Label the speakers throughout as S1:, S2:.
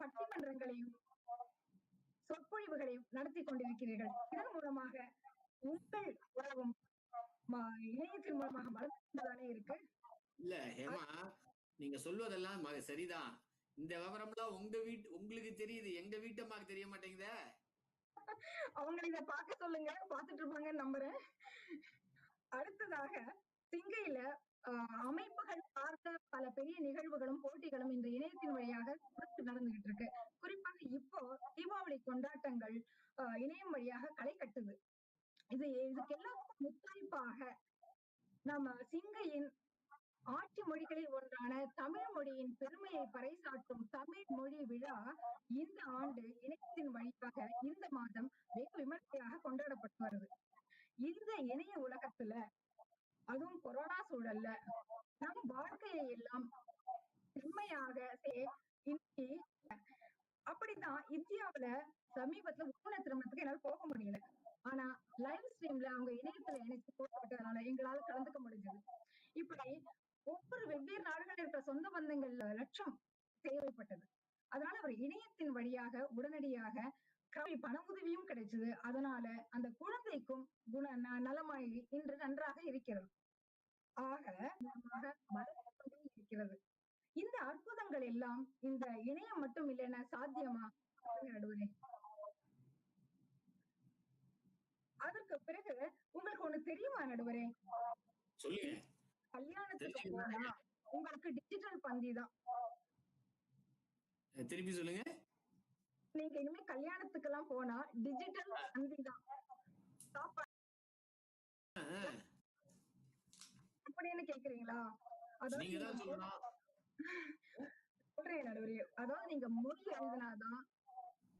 S1: பட்டிமன்றங்களையும் சொற்பொழிவுகளையும் நடத்தி கொண்டிருக்கிறீர்கள். இதன் மூலமாக உங்கள் உறவும் இணையத்தின் மூலமாக மலர்ந்துதானே இருக்கு?
S2: இல்ல ஹேமா நீங்க சொல்வதெல்லாம் சரிதான். இந்த விவரம்லாம் உங்க வீட்டு உங்களுக்கு தெரியுது. எங்க வீட்டம்மாக்கு தெரிய மாட்டேங்குதே.
S1: அவங்களை இத பார்க்க சொல்லுங்க. பார்த்துட்டு இருப்பாங்கன்னு நம்புறேன். அடுத்ததாக சிங்கையில ஆஹ், அமைப்புகள் சார்ந்த பல பெரிய நிகழ்வுகளும் போட்டிகளும் இந்த இணையத்தின் வழியாக தொடர்ந்து நடந்துகிட்டு இருக்கு குறிப்பாக இப்போ தீபாவளி கொண்டாட்டங்கள் ஆஹ், இணையம் வழியாக களை கட்டுது இது இதுக்கெல்லாம் முத்தாய்ப்பாக நம்ம சிங்கையின் ஆட்சி மொழிகளில் ஒன்றான தமிழ் மொழியின் பெருமையை பறைசாற்றும் தமிழ் மொழி விழா இந்த ஆண்டு இணையத்தின் வழியாக இந்த மாதம் வெகு விமர்சையாக கொண்டாடப்பட்டு வருது இந்த இணைய உலகத்துல அதுவும் கொரோனா சூழல்ல நம் வாழ்க்கையை எல்லாம் செம்மையாக சே- இன்னைக்கு அப்படித்தான் இந்தியாவுல சமீபத்துல உண திருமணத்துக்கு என்னால போக முடியல. ஆனா லைவ் ஸ்ட்ரீம்ல அவங்க இணையத்துல இணைச்சு போட்டதுனால எங்களால கலந்துக்க முடிஞ்சது. இப்படி ஒவ்வொரு வெவ்வேறு நாடுகளில் இருக்கிற சொந்த பந்தங்கள் லட்சம் தேவைப்பட்டது. அதனால அவர் இணையத்தின் வழியாக உடனடியாக கல்வி பண உதவியும் கிடைச்சது. அதனால அந்த குழந்தைக்கும் குண ந- இன்று நன்றாக இருக்கிறது. ஆக இருக்கிறது. இந்த அற்புதங்கள் எல்லாம் இந்த இணையம் மட்டும் இல்லைன்னா சாத்தியமா? நடுவரே. அதற்கு பிறகு உங்களுக்கு ஒண்ணு தெரியுமா நடுவரே? கல்யாணத்துக்கு? போனா உங்களுக்கு டிஜிட்டல் பந்தி தான்.
S2: திருப்பி சொல்லுங்க.
S1: நீங்க இனிமே கல்யாணத்துக்கு எல்லாம் போனா டிஜிட்டல் பந்தி தான். அப்படின்னு கேக்குறீங்களா? அதாவது சொல்றேன் நடுவரே அதாவது நீங்க மொழி எழுதினாதான்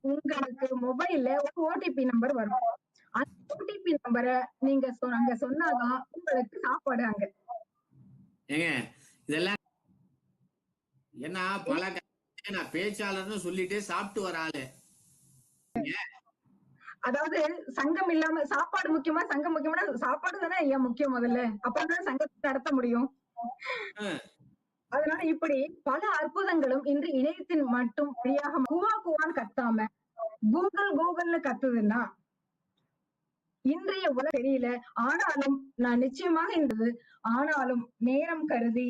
S1: உங்களுக்கு மொபைல்ல ஒரு ஓடிபி நம்பர் வரும். அந்த ஓடிபி நம்பரை நீங்க அங்க சொன்னாதான் உங்களுக்கு சாப்பாடு அங்க.
S2: ஏங்க இதெல்லாம் ஏன்னா பல நான் பேச்சாளர்னு சொல்லிட்டு சாப்பிட்டு வர ஆளு.
S1: அதாவது சங்கம் இல்லாம சாப்பாடு முக்கியமா சங்கம் முக்கியமா சாப்பாடு தானே ஏன் முக்கியம் முதல்ல. அப்பதான் சங்கத்தை நடத்த முடியும். அதனால இப்படி பல அற்புதங்களும் இன்று இணையத்தின் மட்டும் வழியாக குவா குவான்னு கத்தாம கூகுள் கூகுள்னு கத்துதுன்னா இன்றைய உலக தெரியல ஆனாலும் நான் நிச்சயமாக இருந்தது ஆனாலும் நேரம் கருதி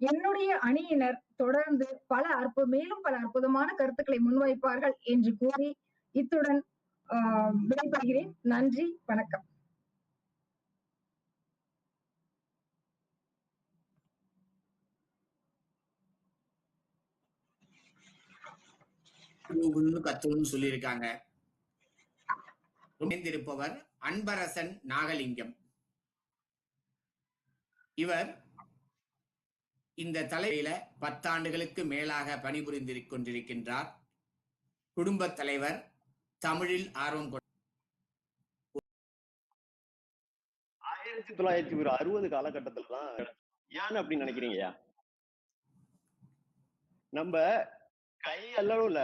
S1: என்னுடைய அணியினர் தொடர்ந்து பல அற்பு மேலும் பல அற்புதமான கருத்துக்களை முன்வைப்பார்கள் என்று கூறி இத்துடன் ஆஹ் விடைபெறுகிறேன். நன்றி வணக்கம்.
S2: கத்துன்னு சொல்லியிருக்காங்க. இணைந்திருப்பவர் அன்பரசன் நாகலிங்கம். இவர் இந்த தலைவில பத்தாண்டுகளுக்கு மேலாக பணிபுரிந்து கொண்டிருக்கின்றார் குடும்ப தலைவர் தமிழில் ஆர்வம் கொண்ட
S3: ஆயிரத்தி தொள்ளாயிரத்தி ஒரு அறுபது காலகட்டத்துல தான் ஏன் அப்படின்னு நினைக்கிறீங்கயா நம்ம கை அளவுல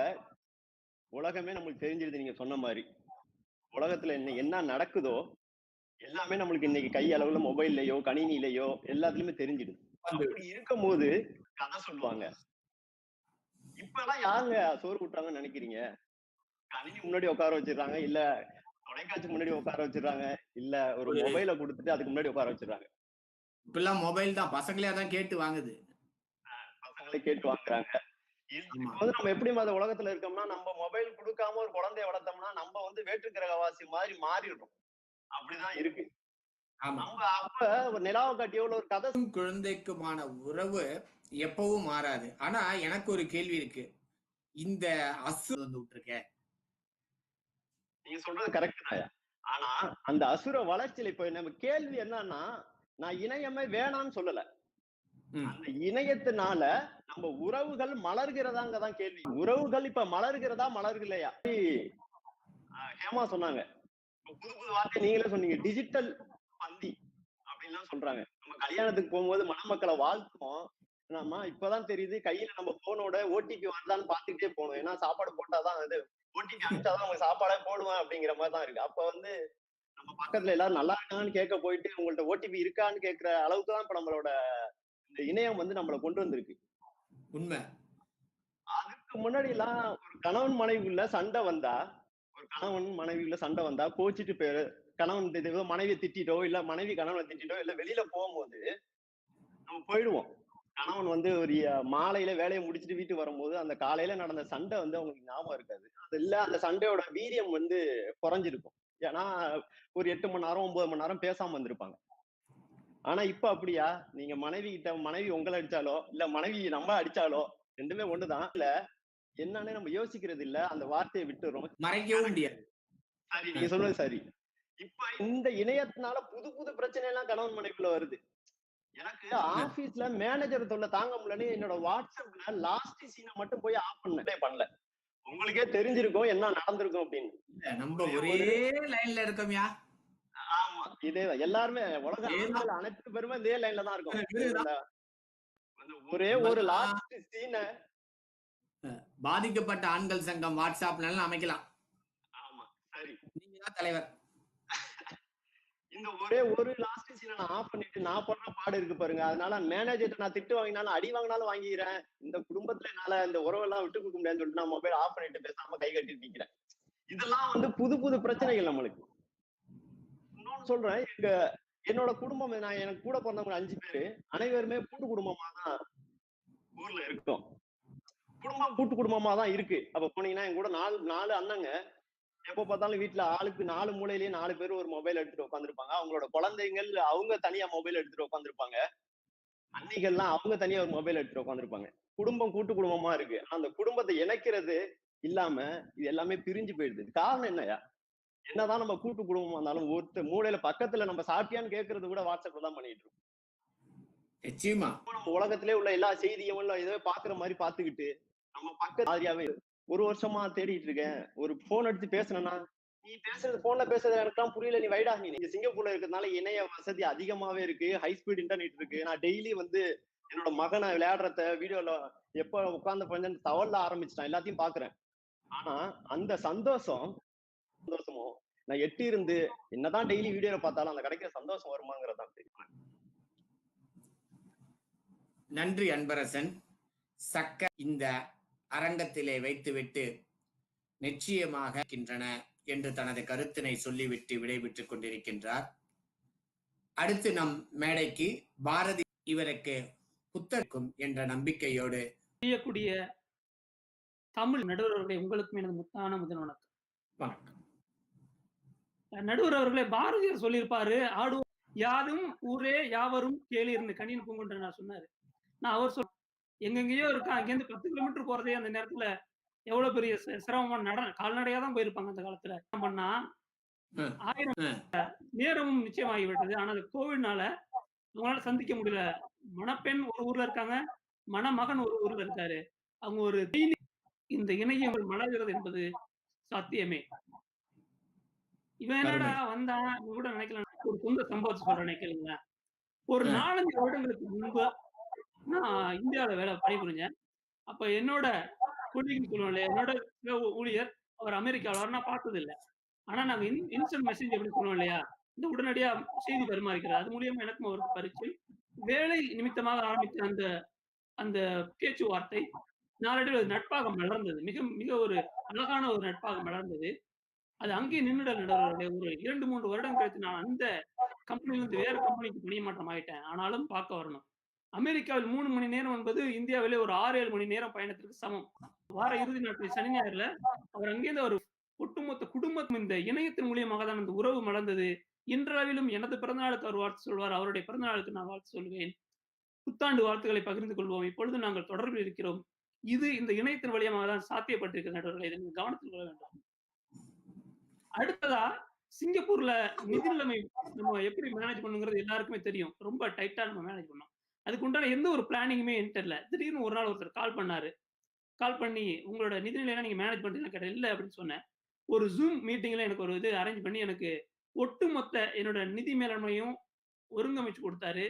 S3: உலகமே நம்மளுக்கு தெரிஞ்சிருது நீங்க சொன்ன மாதிரி. உலகத்துல என்ன என்ன நடக்குதோ எல்லாமே நம்மளுக்கு இன்னைக்கு கை அளவுல மொபைல்லையோ கணினிலையோ எல்லாத்துலயுமே தெரிஞ்சிடுது அப்படி இருக்கும்போது கதை சொல்லுவாங்க. இப்பெல்லாம் யாருங்க சோறு கூட்டுறாங்கன்னு நினைக்கிறீங்க? கணினி முன்னாடி உட்கார வச்சிடுறாங்க இல்ல தொலைக்காட்சி முன்னாடி உட்கார வச்சிடுறாங்க இல்ல ஒரு மொபைலை கொடுத்துட்டு அதுக்கு முன்னாடி உட்கார வச்சிடுறாங்க.
S2: இப்பெல்லாம் மொபைல் தான் பசங்களே அதான் கேட்டு வாங்குது.
S3: பசங்களே கேட்டு வாங்குறாங்க. நம்ம எப்படி மத உலகத்துல இருக்கோம்னா நம்ம மொபைல் கொடுக்காம ஒரு குழந்தைய வளர்த்தோம்னா நம்ம வந்து வேற்று கிரகவாசி மாதிரி மாறிடுறோம். அப்படிதான் இருக்கு. நம்ம அப்ப ஒரு நிலாவை காட்டியோ இல்ல ஒரு கதை
S2: குழந்தைக்குமான உறவு எப்பவும் மாறாது. ஆனா எனக்கு ஒரு கேள்வி இருக்கு. இந்த அசு வந்து விட்டுருக்க.
S3: நீங்க சொல்றது கரெக்ட் தான். ஆனா அந்த அசுர வளர்ச்சியில இப்ப நம்ம கேள்வி என்னன்னா நான் இணையமே வேணாம்னு சொல்லல. அந்த இணையத்தினால நம்ம உறவுகள் மலர்கிறதாங்கதான் கேள்வி. உறவுகள் இப்ப மலர்கிறதா மலர்கலையா? ஏமா ஹேமா சொன்னாங்க. புது புது வார்த்தை நீங்களே சொன்னீங்க. டிஜிட்டல் பந்தி அப்படின்லாம் சொல்றாங்க. நம்ம கல்யாணத்துக்கு போகும்போது மணமக்களை வாழ்த்துவோம். ஆமா இப்பதான் தெரியுது. கையில நம்ம போனோட ஓடிபி வருதான்னு பாத்துக்கிட்டே போகணும். ஏன்னா சாப்பாடு போட்டாதான் அது ஓடிபி அனுப்பிச்சாதான் அவங்க சாப்பாடே போடுவேன் அப்படிங்கிற மாதிரி தான் இருக்கு. அப்ப வந்து நம்ம பக்கத்துல எல்லாரும் நல்லா இருக்காங்கன்னு கேட்க போயிட்டு உங்கள்ட்ட ஓடிபி இருக்கான்னு கேட்கிற அளவுக்கு தான் இப்ப நம்மளோட இந்த இணையம் வந்து நம்மளை கொண்டு வந்திருக்கு.
S2: உண்மை.
S3: அதுக்கு முன்னாடி எல்லாம் ஒரு கணவன் மனைவிக்குள்ள சண்டை வந்தா ஒரு கணவன் மனைவிக்குள்ள சண்டை வந்தா கோச்சிட்டு போயிரு. கணவன் மனைவியை திட்டிட்டோ இல்ல மனைவி கணவனை திட்டோ இல்ல வெளியில போகும்போது நம்ம போயிடுவோம். கணவன் வந்து ஒரு மாலையில வேலையை முடிச்சுட்டு வீட்டுக்கு வரும்போது அந்த காலையில நடந்த சண்டை வந்து அவங்களுக்கு ஞாபகம் இருக்காது. அது இல்ல அந்த சண்டையோட வீரியம் வந்து குறைஞ்சிருக்கும். ஏன்னா ஒரு எட்டு மணி நேரம் ஒன்பது மணி நேரம் பேசாம வந்திருப்பாங்க. ஆனா இப்ப அப்படியா? நீங்க மனைவி கிட்ட மனைவி உங்களை அடிச்சாலோ இல்ல மனைவி நம்ம அடிச்சாலோ ரெண்டுமே ஒண்ணுதான். இல்ல என்னன்னு நம்ம யோசிக்கிறது இல்ல அந்த வார்த்தையை விட்டுறோம்.
S2: மறைக்கவும் முடியாது.
S3: சரி நீங்க சொல்றது சரி. இப்ப இந்த இணையத்தினால புது புது பிரச்சனை எல்லாம் கணவன் மனைவிக்குள்ள வருது. எனக்கு ஆபீஸ்ல மேனேஜர் தொல்லை தாங்க முடியலன்னு என்னோட வாட்ஸ்அப்ல லாஸ்ட் சீனை மட்டும் போய் ஆஃப் பண்ண பண்ணல. உங்களுக்கே தெரிஞ்சிருக்கும் என்ன நடந்திருக்கும் அப்படின்னு.
S2: நம்ம ஒரே லைன்ல இருக்கோம்யா.
S3: இதேதான். எல்லாருமே உலக அனைத்து பேருமே இதே லைன்ல தான் இருக்கும். ஒரே ஒரு லாஸ்ட் சீனை
S2: பாதிக்கப்பட்ட ஆண்கள் சங்கம் வாட்ஸ்அப்ல அமைக்கலாம்.
S3: ஆமா சரி.
S2: நீங்க தான் தலைவர்.
S3: இந்த ஒரே ஒரு லாஸ்ட் சீனை நான் ஆஃப் பண்ணிட்டு நான் படுற பாடு இருக்கு பாருங்க. அதனால மேனேஜர் நான் திட்டு வாங்கினாலும் அடி வாங்கினாலும் வாங்கிக்கிறேன். இந்த குடும்பத்துல என்னால இந்த உறவெல்லாம் விட்டு கொடுக்க முடியாதுன்னு சொல்லிட்டு நான் மொபைல் ஆஃப் பண்ணிட்டு பேசாம கை கட்டி நிக்கிறேன். இதெல்லாம் வந்து புது புது பிரச்சனைகள் நம்மளுக்கு. நான் சொல்றேன். எங்க என்னோட குடும்பம் நான் எனக்கு கூட பிறந்தவங்க அஞ்சு பேரு. அனைவருமே கூட்டு குடும்பமா தான் ஊர்ல இருக்கோம். குடும்பம் கூட்டு குடும்பமா தான் இருக்கு. அப்ப போனீங்கன்னா என் கூட நாலு நாலு அண்ணங்க. எப்ப பார்த்தாலும் வீட்டுல ஆளுக்கு நாலு மூலையிலேயே நாலு பேர் ஒரு மொபைல் எடுத்துட்டு உட்காந்துருப்பாங்க அவங்களோட குழந்தைகள் அவங்க தனியா மொபைல் எடுத்துட்டு உட்காந்துருப்பாங்க அன்னிகள்லாம் அவங்க தனியா ஒரு மொபைல் எடுத்துட்டு உட்காந்துருப்பாங்க குடும்பம் கூட்டு குடும்பமா இருக்கு. ஆனா அந்த குடும்பத்தை இணைக்கிறது இல்லாம இது எல்லாமே பிரிஞ்சு போயிடுது. காரணம் என்னயா என்னதான் நம்ம கூட்டு குடும்பமா இருந்தாலும் ஒருத்தர் மூலையில பக்கத்துல நம்ம சாப்பிட்டியான்னு கேட்கறது கூட வாட்ஸ்அப்ல தான் பண்ணிட்டு இருக்கோம்.
S2: நிச்சயமா.
S3: நம்ம உலகத்திலே உள்ள எல்லா செய்தியும் ஏதோ பாக்குற மாதிரி பாத்துக்கிட்டு நம்ம பக்கத்து மாதிரியாவே ஒரு வருஷமா தேடிட்டு இருக்கேன். ஒரு போன் அடிச்சு பேசணும்னா நீ பேசுறது போன்ல பேசுறது எனக்குலாம் புரியல நீ வைடா நீ. நீங்க சிங்கப்பூர்ல இருக்கிறதுனால இணைய வசதி அதிகமாவே இருக்கு. ஹை ஸ்பீட் இன்டர்நெட் இருக்கு. நான் டெய்லி வந்து என்னோட மகனை விளையாடுறத வீடியோல எப்ப உட்கார்ந்து கொஞ்சம் தவல்ல ஆரம்பிச்சிட்டான். எல்லாத்தையும் பாக்குறேன் ஆனா அந்த சந்தோஷம் சந்தோஷமும் நான் எட்டி இருந்து என்னதான் டெய்லி வீடியோல பார்த்தாலும் அந்த கிடைக்கிற சந்தோஷம் வருமாங்கிறதான் தெரியும்.
S2: நன்றி அன்பரசன். சக்க இந்த அரங்கத்திலே வைத்துவிட்டு நிச்சயமாக இருக்கின்றன என்று தனது கருத்தினை சொல்லிவிட்டு விடைபெற்றுக் கொண்டிருக்கின்றார். அடுத்து நம் மேடைக்கு பாரதி இவருக்கு புத்தகம் என்ற நம்பிக்கையோடு
S4: செய்யக்கூடிய தமிழ் நடுவர் அவர்களே உங்களுக்கும் எனது முத்தான முதல் வணக்கம்.
S2: வணக்கம்.
S4: நடுவர் அவர்களே பாரதியார் சொல்லியிருப்பாரு ஆடுவோம் யாதும் ஊரே யாவரும் கேளீர்னு கணின் பூங்குன்ற நான் சொன்னாரு. நான் அவர் சொல் எங்கெங்கேயோ இருக்கா அங்கேருந்து பத்து கிலோமீட்டர் போறதே அந்த நேரத்துல எவ்வளவு பெரிய சி- சிரமமான நட கால்நடையா தான் போயிருப்பாங்க அந்த காலத்துல. என்ன பண்ணா. ஆயிரம். நேரமும் நிச்சயமாகிவிட்டது. ஆனால் கோவிட்னால அவங்களால சந்திக்க முடியல. மணப்பெண் ஒரு ஊர்ல இருக்காங்க மணமகன் ஒரு ஊர்ல இருக்காரு. அவங்க ஒரு இந்த இணையங்கள் மலர்கிறது என்பது சாத்தியமே. இவன் என்னடா வந்தான்? கூட நினைக்கலாம் ஒரு சொந்த சம்பவத்தை சொல்றேன் நினைக்கிறீங்களா ஒரு. நாலஞ்சு வருடங்களுக்கு முன்பு நான் இந்தியாவில வேலை பணிபுரிஞ்சேன். அப்ப என்னோட கொள்கைன்னு சொல்லுவோம் இல்லையா என்னோட ஊழியர் அவர் அமெரிக்காவில் நான் பார்த்தது இல்லை ஆனா நாங்க இன்ஸ்டன்ட் மெசேஜ் எப்படி சொல்லுவோம் இல்லையா? இந்த உடனடியா செய்தி பரிமாறிக்கிறார். அது மூலியமா எனக்கும் அவருக்கு பரிச்சை. வேலை நிமித்தமாக ஆரம்பித்த அந்த அந்த பேச்சுவார்த்தை நாளடைவில் நட்பாக மலர்ந்தது. மிக மிக ஒரு அழகான ஒரு நட்பாக மலர்ந்தது. அது அங்கேயே நின்றுடல் நடுவர்களே ஒரு இரண்டு மூன்று வருடம் கழித்து நான் அந்த கம்பெனிலிருந்து வேற கம்பெனிக்கு பணியமாற்றம் ஆயிட்டேன். ஆனாலும் பார்க்க வரணும். அமெரிக்காவில் மூணு மணி நேரம் என்பது இந்தியாவிலே ஒரு ஆறு ஏழு மணி நேரம் பயணத்திற்கு சமம். வார இறுதி நாட்கள் சனி ஞாயிறுல அவர் அங்கேருந்து ஒரு ஒட்டுமொத்த குடும்பம் இந்த இணையத்தின் மூலியமாக தான் அந்த உறவு மலர்ந்தது. இன்றளவிலும் எனது பிறந்தநாளுக்கு அவர் வாழ்த்து சொல்வார். அவருடைய பிறந்தநாளுக்கு நான் வாழ்த்து சொல்வேன். புத்தாண்டு வாழ்த்துக்களை பகிர்ந்து கொள்வோம். இப்பொழுது நாங்கள் தொடர்பில் இருக்கிறோம். இது இந்த இணையத்தின் வழியமாக தான் சாத்தியப்பட்டிருக்கிற நடுவர்களை இதை கவனத்தில் கொள்ள வேண்டும். அடுத்ததா சிங்கப்பூர்ல நிதி நிலைமை நம்ம எப்படி மேனேஜ் பண்ணுங்கிறது எல்லாருக்குமே தெரியும். ரொம்ப டைட்டா நம்ம மேனேஜ் பண்ணோம் அதுக்கு உண்டான எந்த ஒரு பிளானிங்குமே என்கிட்ட திடீர்னு ஒரு நாள் ஒருத்தர் கால் பண்ணாரு. கால் பண்ணி உங்களோட நிதி நிலையெல்லாம் நீங்க மேனேஜ் பண்றீங்களா கேட்டேன். இல்லை அப்படின்னு சொன்னேன். ஒரு ஜூம் மீட்டிங்ல எனக்கு ஒரு இது அரேஞ்ச் பண்ணி எனக்கு ஒட்டுமொத்த என்னோட நிதி மேலாண்மையும் ஒருங்கமைச்சு கொடுத்தாரு.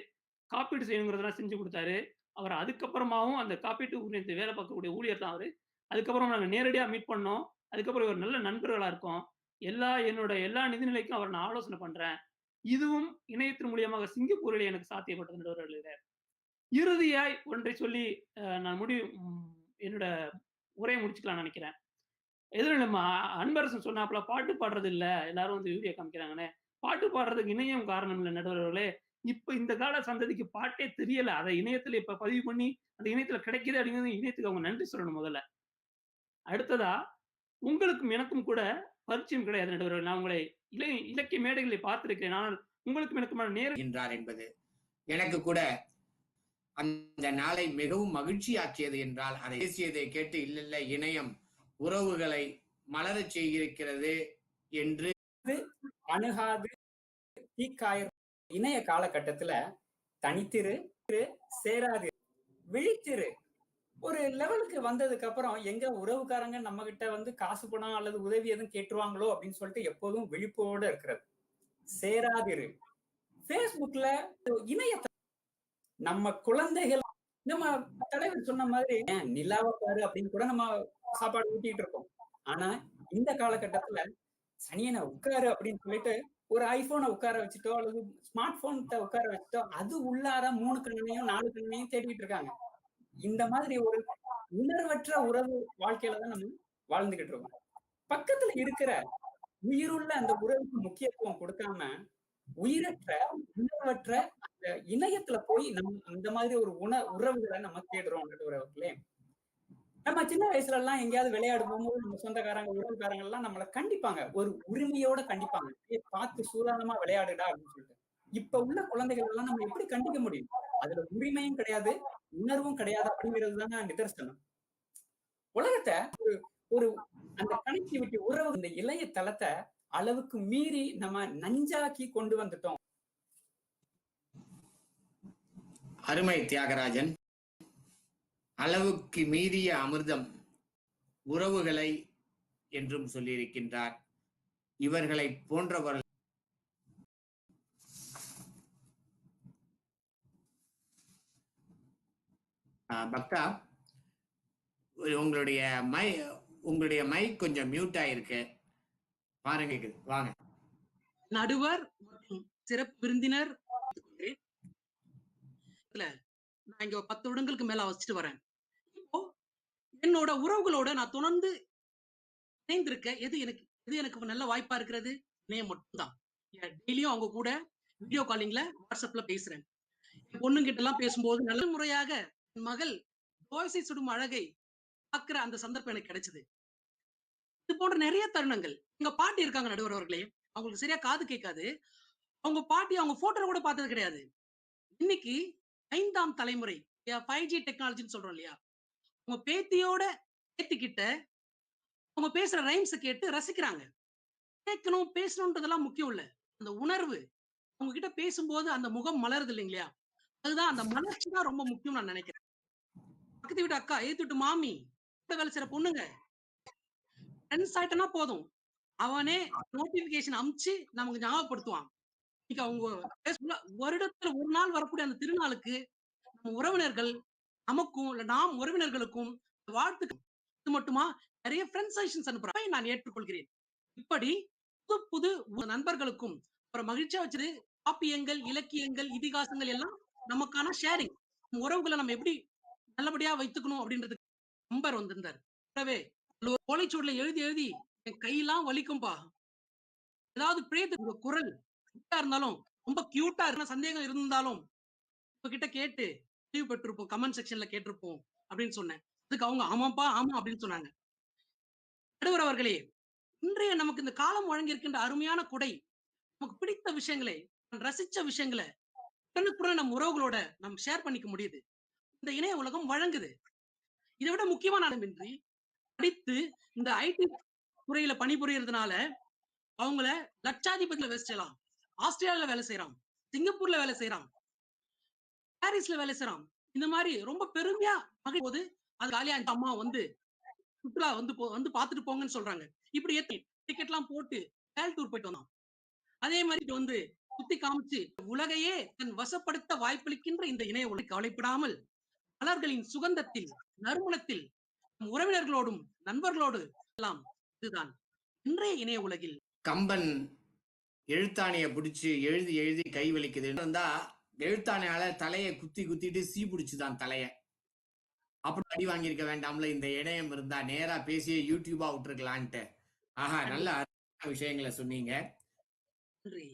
S4: காப்பீடு செய்யணுங்கிறதெல்லாம் செஞ்சு கொடுத்தாரு. அவர் அதுக்கப்புறமாவும் அந்த காப்பீட்டு ஊழியத்தை வேலை பார்க்கக்கூடிய ஊழியர் தான் அவர். அதுக்கப்புறம் நாங்கள் நேரடியாக மீட் பண்ணோம். அதுக்கப்புறம் ஒரு நல்ல நண்பர்களாக இருக்கோம். எல்லா என்னோட எல்லா நிதிநிலைக்கும் அவர் நான் ஆலோசனை பண்றேன். இதுவும் இணையத்தின் மூலியமாக சிங்கப்பூரில் எனக்கு சாத்தியப்பட்டது நடுவர்களே இறுதியாய் ஒன்றை சொல்லி நான் முடிவு என்னோட உரையை முடிச்சுக்கலாம் நினைக்கிறேன். எதுவும் நம்ம அன்பரசன் சொன்னாப்புல பாட்டு பாடுறது இல்ல எல்லாரும் வந்து வீடியோ காமிக்கிறாங்கன்னு. பாட்டு பாடுறதுக்கு இணையம் காரணம் இல்லை நடுவர்களே இப்ப இந்த கால சந்ததிக்கு பாட்டே தெரியல. அதை இணையத்துல இப்ப பதிவு பண்ணி அந்த இணையத்துல கிடைக்குது அப்படிங்கிறது இணையத்துக்கு அவங்க நன்றி சொல்லணும் முதல்ல. அடுத்ததா உங்களுக்கும் எனக்கும் கூட பரிச்சயம் கிடையாது நடுவர்கள் நான் உங்களை இலை இலக்கிய மேடைகளை பார்த்திருக்கேன் ஆனால் உங்களுக்கும் எனக்கு நேரம்
S2: என்றார் என்பது எனக்கு கூட அந்த நாளை மிகவும் மகிழ்ச்சியாக்கியது என்றால் அதை பேசியதை கேட்டு இல்ல இணையம் உறவுகளை மலரச் செய்திருக்கிறது என்று
S5: அணுகாது. தீக்காய இணைய காலகட்டத்துல தனித்திரு சேராது விழித்திரு. ஒரு லெவலுக்கு வந்ததுக்கு அப்புறம் எங்க உறவுக்காரங்க நம்ம கிட்ட வந்து காசு பணம் அல்லது உதவி எதுவும் கேட்டுருவாங்களோ அப்படின்னு சொல்லிட்டு எப்போதும் விழிப்போட இருக்கிறது. சேராதிரு. பேஸ்புக்ல இணையத்தை நம்ம குழந்தைகள் நம்ம தலைவர் சொன்ன மாதிரி "ஏன் நிலாவை பாரு அப்படின்னு கூட நம்ம சாப்பாடு ஊட்டிட்டு இருக்கோம் ஆனா இந்த காலகட்டத்துல சனியனை உட்காரு அப்படின்னு சொல்லிட்டு ஒரு ஐபோனை உட்கார வச்சுட்டோ அல்லது ஸ்மார்ட் போன்கிட்ட உட்கார வச்சுட்டோ அது உள்ளார மூணு கண்ணையும் நாலு கண்ணையும் தேடிட்டு இருக்காங்க. இந்த மாதிரி ஒரு உணர்வற்ற உறவு வாழ்க்கையில தான் நம்ம வாழ்ந்துகிட்டு இருக்கோம். பக்கத்துல இருக்கிற உயிருள்ள அந்த உறவுக்கு முக்கியத்துவம் கொடுக்காம உயிரற்ற உணர்வற்ற அந்த இணையத்துல போய் நம்ம அந்த மாதிரி ஒரு உண உறவுகளை நம்ம தேடுறோம் உறவுகளே நம்ம சின்ன வயசுல எல்லாம் எங்கேயாவது விளையாடும் போகும்போது நம்ம சொந்தக்காரங்க உறவுக்காரங்க எல்லாம் நம்மளை கண்டிப்பாங்க. ஒரு உரிமையோட கண்டிப்பாங்க. பார்த்து சூதானமா விளையாடுடா அப்படின்னு சொல்லிட்டு. இப்ப உள்ள குழந்தைகள் எல்லாம் நம்ம எப்படி கண்டிக்க முடியும்? அதுல உரிமையும் கிடையாது. உணர்வும் கிடையாது அப்படிங்கிறது தான் நிதர்சனம் உலகத்தை ஒரு ஒரு அந்த கனெக்டிவிட்டி உறவு இந்த இளைய தளத்தை அளவுக்கு மீறி நம்ம நஞ்சாக்கி கொண்டு வந்துட்டோம்.
S2: அருமை தியாகராஜன். அளவுக்கு மீறிய அமிர்தம் உறவுகளை என்றும் சொல்லியிருக்கின்றார். இவர்களை போன்றவர்கள் பக்தா உங்களுடைய மை உங்களுடைய மைக் கொஞ்சம் மியூட் ஆயிருக்கு. பாருங்க வாங்க.
S6: நடுவர் மற்றும் சிறப்பு விருந்தினர். நான் இங்க பத்து வருடங்களுக்கு மேல வச்சுட்டு வரேன். இப்போ என்னோட உறவுகளோட நான் தொடர்ந்து இணைந்திருக்க எது எனக்கு எது எனக்கு நல்ல வாய்ப்பா இருக்கிறது? இணையம் மட்டும்தான். டெய்லியும் அவங்க கூட வீடியோ காலிங்ல வாட்ஸ்அப்ல பேசுறேன். பொண்ணுங்கிட்ட எல்லாம் பேசும்போது நல்ல முறையாக மகள் தோசை சுடும் அழகை பார்க்கிற அந்த சந்தர்ப்பம் எனக்கு கிடைச்சது. இது போன்ற நிறைய தருணங்கள். எங்க பாட்டி இருக்காங்க நடுவர் அவர்களே. அவங்களுக்கு சரியா காது கேட்காது. அவங்க பாட்டி அவங்க போட்டோ கூட பார்த்தது கிடையாது. இன்னைக்கு ஐந்தாம் தலைமுறை. ஃபைவ் ஜி டெக்னாலஜின்னு சொல்றோம் இல்லையா? உங்க பேத்தியோட பேத்திக்கிட்ட அவங்க பேசுற ரைம்ஸை கேட்டு ரசிக்கிறாங்க. கேட்கணும் பேசணுன்றதெல்லாம் முக்கியம் இல்ல. அந்த உணர்வு அவங்க கிட்ட பேசும்போது அந்த முகம் மலருது இல்லைங்களா? அதுதான் அந்த மலர்ச்சி தான் ரொம்ப முக்கியம் நான் நினைக்கிறேன். பக்கத்து வீட்டு அக்கா ஏத்து வீட்டு மாமி வேலை செய்யற பொண்ணுங்க. ஃப்ரெண்ட்ஸ் ஆயிட்டனா போதும். அவனே நோட்டிபிகேஷன் அமுச்சு நமக்கு ஞாபகப்படுத்துவான். இன்னைக்கு அவங்க வருடத்துல ஒரு நாள் வரக்கூடிய அந்த திருநாளுக்கு நம்ம உறவினர்கள் நமக்கும் இல்ல நாம் உறவினர்களுக்கும் வாழ்த்துக்கள். இது மட்டுமா? நிறைய ஃப்ரெண்ட் அனுப்புறேன். நான் ஏற்றுக்கொள்கிறேன். இப்படி புது புது நண்பர்களுக்கும் அப்புறம் மகிழ்ச்சியா வச்சது காப்பியங்கள் இலக்கியங்கள் இதிகாசங்கள் எல்லாம் நமக்கான ஷேரிங் உறவுகளை நம்ம எப்படி நல்லபடியா வைத்துக்கணும் அப்படின்றது நம்பர் வந்திருந்தார். கூடவே அதுல எழுதி எழுதி என் கையெல்லாம் வலிக்கும்பா. ஏதாவது பிரேத்து குரல் இருந்தாலும் ரொம்ப கியூட்டா இருந்த சந்தேகம் இருந்தாலும் உங்ககிட்ட கேட்டு லீவ் பெற்றிருப்போம். கமெண்ட் செக்ஷன்ல கேட்டிருப்போம். அப்படின்னு சொன்னேன். அதுக்கு அவங்க ஆமாப்பா ஆமா அப்படின்னு சொன்னாங்க. நடுவர் அவர்களே இன்றைய நமக்கு இந்த காலம் வழங்கியிருக்கின்ற அருமையான கொடை நமக்கு பிடித்த விஷயங்களை ரசிச்ச விஷயங்களை உடனுக்குடன் நம்ம உறவுகளோட நம்ம ஷேர் பண்ணிக்க முடியுது. இந்த இணைய உலகம் வழங்குது. இதை விட முக்கியமான இன்றி படித்து இந்த ஐடி துறையில பணிபுரியறதுனால அவங்கள லட்சாதிபதியில வேலை செய்யலாம். ஆஸ்திரேலியால வேலை செய்யறான். சிங்கப்பூர்ல வேலை செய்யறான். பாரிஸ்ல வேலை செய்யறான். இந்த மாதிரி ரொம்ப பெருமையா மகிழ் போது அது காலியா இந்த அம்மா வந்து சுற்றுலா வந்து போ- வந்து பாத்துட்டு போங்கன்னு சொல்றாங்க. இப்படி ஏத்தி டிக்கெட் எல்லாம் போட்டு வேல் டூர் போயிட்டு வந்தான். அதே மாதிரி வந்து சுத்தி காமிச்சு உலகையே தன் வசப்படுத்த வாய்ப்பளிக்கின்ற இந்த இணைய உலகை கவலைப்படாமல் மலர்களின் சுகந்தத்தில் நறுமணத்தில் நம் உறவினர்களோடும் நண்பர்களோடு எல்லாம் இதுதான். இன்றைய இணைய உலகில்
S2: கம்பன் எழுத்தாணிய பிடிச்சு எழுதி எழுதி கை வலிக்குது. இருந்தா எழுத்தாணியால தலைய குத்தி குத்திட்டு சீ பிடிச்சுதான் தலைய. அப்படி அடி வாங்கியிருக்க வேண்டாம்ல இந்த இணையம் இருந்தா நேரா பேசியே யூடியூபா விட்டுருக்கலான்ட்டு. ஆஹா நல்ல அருமையான விஷயங்களை சொன்னீங்க.
S6: நன்றி.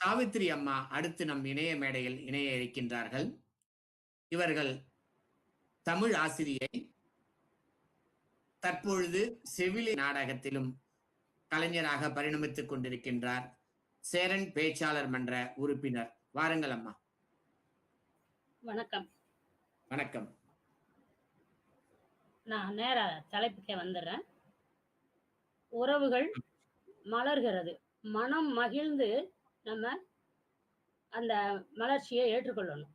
S2: சாவித்திரி அம்மா அடுத்து நம் இணைய மேடையில் இணைய இருக்கின்றார்கள். இவர்கள் தமிழ் ஆசிரியை தற்பொழுது செவிலி நாடகத்திலும் கலைஞராக பரிணமித்துக் கொண்டிருக்கின்றார். சேரன் பேச்சாளர் மன்ற உறுப்பினர். வாருங்கள் அம்மா.
S7: வணக்கம்.
S2: வணக்கம்.
S7: நான் நேரா தலைப்புக்கே வந்துடுறேன். உறவுகள் மலர்கிறது. மனம் மகிழ்ந்து நம்ம அந்த மலர்ச்சியை ஏற்றுக்கொள்ளணும்.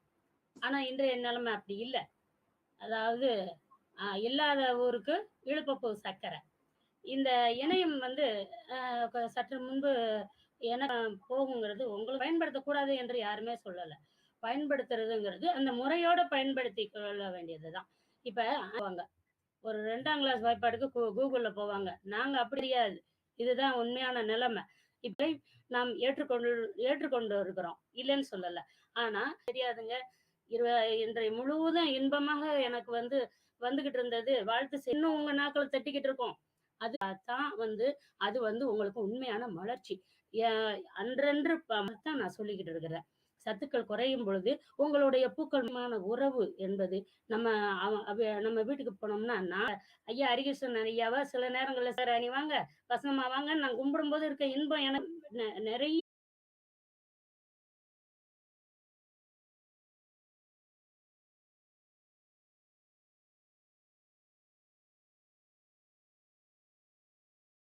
S7: ஆனா இன்றைய நிலைமை அப்படி இல்லை. அதாவது இல்லாத ஊருக்கு இழுப்பப்பூ சக்கரை. இந்த இணையம் வந்து சற்று முன்பு என போகுங்கிறது உங்களுக்கு பயன்படுத்தக்கூடாது என்று யாருமே சொல்லலை. பயன்படுத்துறதுங்கிறது அந்த முறையோட பயன்படுத்தி கொள்ள வேண்டியதுதான். இப்ப அவங்க ஒரு ரெண்டாம் கிளாஸ் வாய்ப்பாடுக்கு கூ- கூகுள்ல போவாங்க. நாங்க அப்படியாது இதுதான் உண்மையான நிலைமை. இப்ப நாம் ஏற்றுக்கொண்டு ஏற்றுக்கொண்டு இருக்கிறோம். இல்லைன்னு சொல்லல. ஆனா தெரியாதுங்க. இருவ இன்றைய முழுவதும் இன்பமாக எனக்கு வந்து வந்துகிட்டு இருந்தது. வாழ்த்து இன்னும் உங்க நாக்களை தட்டிக்கிட்டு இருக்கோம். அது தான் வந்து அது வந்து உங்களுக்கு உண்மையான மலர்ச்சி. அன்றன்று தான் நான் சொல்லிக்கிட்டு இருக்கிறேன். சத்துக்கள் குறையும் பொழுது உங்களுடைய பூக்களமான உறவு என்பது நம்ம அவ- நம்ம வீட்டுக்கு போனோம்னா நான் ஐயா ஹரிகிருஷ்ணன் ஐயாவா சில நேரங்களில் சார் அணி வாங்க வசனமா வாங்க நான் கும்பிடும்போது இருக்க இன்பம் எனக்கு நெ- நிறைய